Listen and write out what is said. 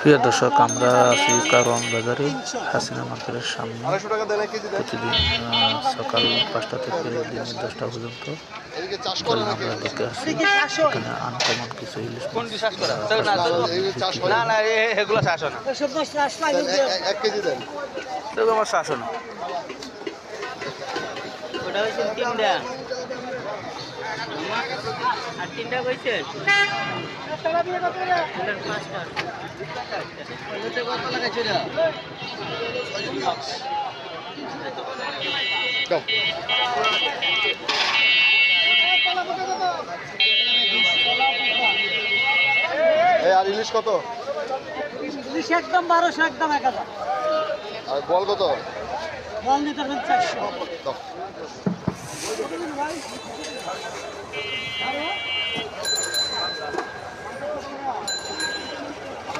প্রিয় দর্শক আমরা আছি কারওয়ান বাজারে হাসিনা মার্কেটের সামনে। আড়াইশো টাকা দেন এক কেজি দেন প্রতিদিন সকাল পাঁচটা থেকে দিনের দশটা পর্যন্ত এদিকে চাষ তাই করে নাকি আমরা দেখে আসি এখানে আনকমন কিছু ইলিশ মাছ চাষ করা? এই চাষ না না এ- এগুলো চাষ না। দেন, এক- এক- এক কেজি দেন। এগুলো আমার চাষ ওটা হয়েছে তিনটা। আর তিনটা কইছে? আর ইলিশ কত? একদম বারোশো একদম এক হাজার। আর বল কত? বল নিতে চারশো।